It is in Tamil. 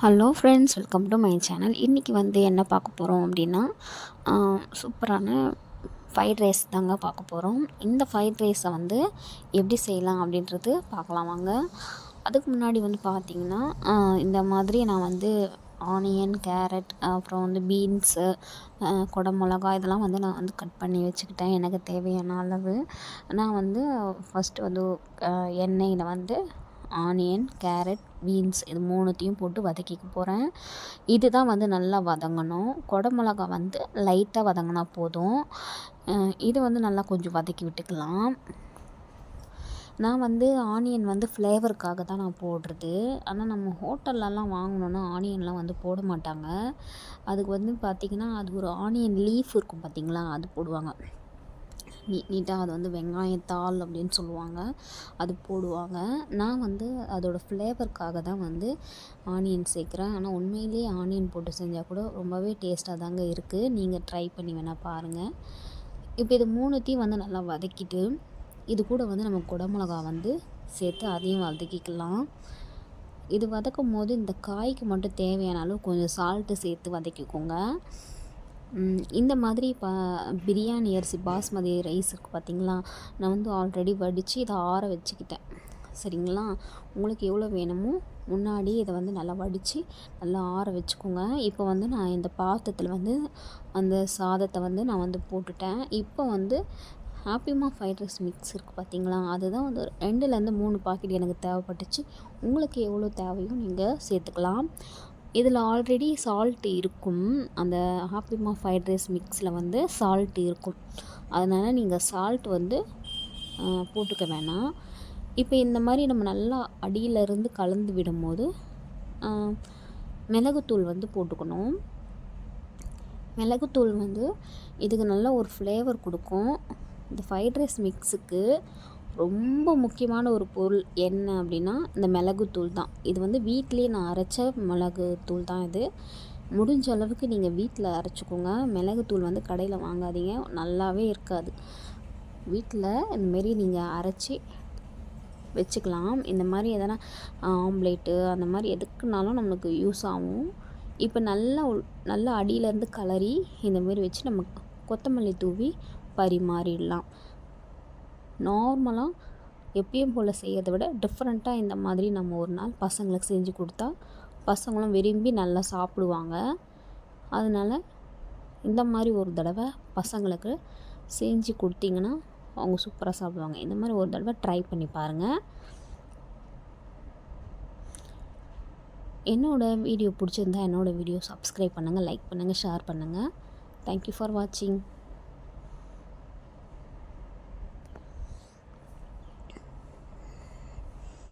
Hello friends welcome to my channel இன்றைக்கி வந்து என்ன பார்க்க போகிறோம் அப்படின்னா சூப்பரான ஃப்ரைட் ரைஸ் தாங்க பார்க்க போகிறோம் இந்த ஃப்ரைட் ரைஸை வந்து எப்படி செய்யலாம் அப்படின்றது பார்க்கலாம் வாங்க. அதுக்கு முன்னாடி வந்து பார்த்திங்கன்னா இந்த மாதிரி நான் வந்து ஆனியன் கேரட் அப்புறம் வந்து பீன்ஸு குடமிளகா இதெல்லாம் வந்து நான் வந்து கட் பண்ணி வச்சுக்கிட்டேன். எனக்கு தேவையான அளவு. நான் வந்து ஃபஸ்ட்டு வந்து எண்ணெயில் வந்து ஆனியன் கேரட் பீன்ஸ் இது மூணுத்தையும் போட்டு வதக்கிக்க போகிறேன் இது தான் வந்து நல்லா வதங்கணும். குடமிளகா வந்து லைட்டாக வதங்கினா போதும். இது வந்து நல்லா கொஞ்சம் வதக்கி விட்டுக்கலாம். நான் வந்து ஆனியன் வந்து ஃப்ளேவருக்காக தான் நான் போடுறது. ஆனால் நம்ம ஹோட்டல்லலாம் வாங்கினோன்னா ஆனியன்லாம் வந்து போட மாட்டாங்க. அதுக்கு வந்து பார்த்திங்கன்னா அது ஒரு ஆனியன் லீஃப் இருக்கும் பார்த்திங்களா அது போடுவாங்க. நீட் நீட்டாக அது வந்து வெங்காயத்தாள் அப்படின்னு சொல்லுவாங்க. அது போடுவாங்க. நான் வந்து அதோடய ஃப்ளேவருக்காக தான் வந்து ஆனியன் சேர்க்குறேன். ஆனால் உண்மையிலேயே ஆனியன் போட்டு செஞ்சால் கூட ரொம்பவே டேஸ்ட்டாக தாங்க இருக்குது நீங்கள் ட்ரை பண்ணி வேணால் பாருங்கள் இப்போ இது மூணுத்தையும் வந்து நல்லா வதக்கிட்டு இது கூட வந்து நம்ம குடமிளகா வந்து சேர்த்து அதையும் வதக்கிக்கலாம். இது வதக்கும் போது இந்த காய்க்கு மட்டும் தேவையான அளவு கொஞ்சம் சால்ட்டு சேர்த்து வதக்கிக்கோங்க. இந்த மாதிரி பா பிரியாணி அரிசி பாஸ்மதி ரைஸ் இருக்குது பார்த்திங்களா நான் வந்து ஆல்ரெடி வடித்து இதை ஆற வச்சுக்கிட்டேன். சரிங்களா? உங்களுக்கு எவ்வளோ வேணுமோ முன்னாடி இதை வந்து நல்லா வடித்து நல்லா ஆற வச்சுக்கோங்க. இப்போ வந்து நான் இந்த பாத்திரத்தில் வந்து அந்த சாதத்தை வந்து நான் வந்து போட்டுட்டேன். இப்போ வந்து ஹாப்பிமா ஃப்ரைட் ரைஸ் மிக்ஸ் இருக்குது பார்த்தீங்களா அதுதான் வந்து ரெண்டுலேருந்து மூணு பாக்கெட் எனக்கு தேவைப்பட்டுச்சு. உங்களுக்கு எவ்வளோ தேவையோ நீங்கள் சேர்த்துக்கலாம். இதில் ஆல்ரெடி சால்ட் இருக்கும். அந்த ஹாப்பிமா ஃப்ரைட் ரைஸ் மிக்ஸில் வந்து சால்ட் இருக்கும். அதனால் நீங்கள் சால்ட் வந்து போட்டுக்க வேணாம். இப்போ இந்த மாதிரி நம்ம நல்லா அடியிலருந்து கலந்து விடும்போது மிளகுத்தூள் வந்து போட்டுக்கணும். மிளகுத்தூள் வந்து இதுக்கு நல்ல ஒரு ஃப்ளேவர் கொடுக்கும். இந்த ஃப்ரைட் ரைஸ் மிக்ஸுக்கு ரொம்ப முக்கியமான ஒரு பொருள் என்ன அப்படின்னா இந்த மிளகுத்தூள் தான். இது வந்து வீட்டிலே நான் அரைச்ச மிளகுத்தூள் தான் இது. முடிஞ்ச அளவுக்கு நீங்கள் வீட்டில் அரைச்சிக்கோங்க. மிளகுத்தூள் வந்து கடையில் வாங்காதீங்க. நல்லாவே இருக்காது. வீட்டில் இந்தமாரி நீங்கள் அரைச்சி வச்சுக்கலாம். இந்த மாதிரி எதனா ஆம்லேட்டு அந்த மாதிரி எதுக்குனாலும் நம்மளுக்கு யூஸ் ஆகும். இப்போ நல்லா நல்லா அடியிலேருந்து கலரி இந்தமாரி வச்சு நம்ம கொத்தமல்லி தூவி பரிமாறிடலாம். நார்மலாக எப்பயும் போல் செய்கிறத விட டிஃப்ரெண்ட்டாக இந்த மாதிரி நம்ம ஒரு நாள் பசங்களுக்கு செஞ்சு கொடுத்தா பசங்களும் விரும்பி நல்லா சாப்பிடுவாங்க. அதனால் இந்த மாதிரி ஒரு தடவை பசங்களுக்கு செஞ்சு கொடுத்தீங்கன்னா அவங்க சூப்பராக சாப்பிடுவாங்க. இந்த மாதிரி ஒரு தடவை ட்ரை பண்ணி பாருங்கள் என்னோடய வீடியோ பிடிச்சிருந்தா என்னோடய வீடியோ சப்ஸ்கிரைப் பண்ணுங்கள் லைக் பண்ணுங்கள் ஷேர் பண்ணுங்கள் தேங்க்யூ ஃபார் வாட்சிங்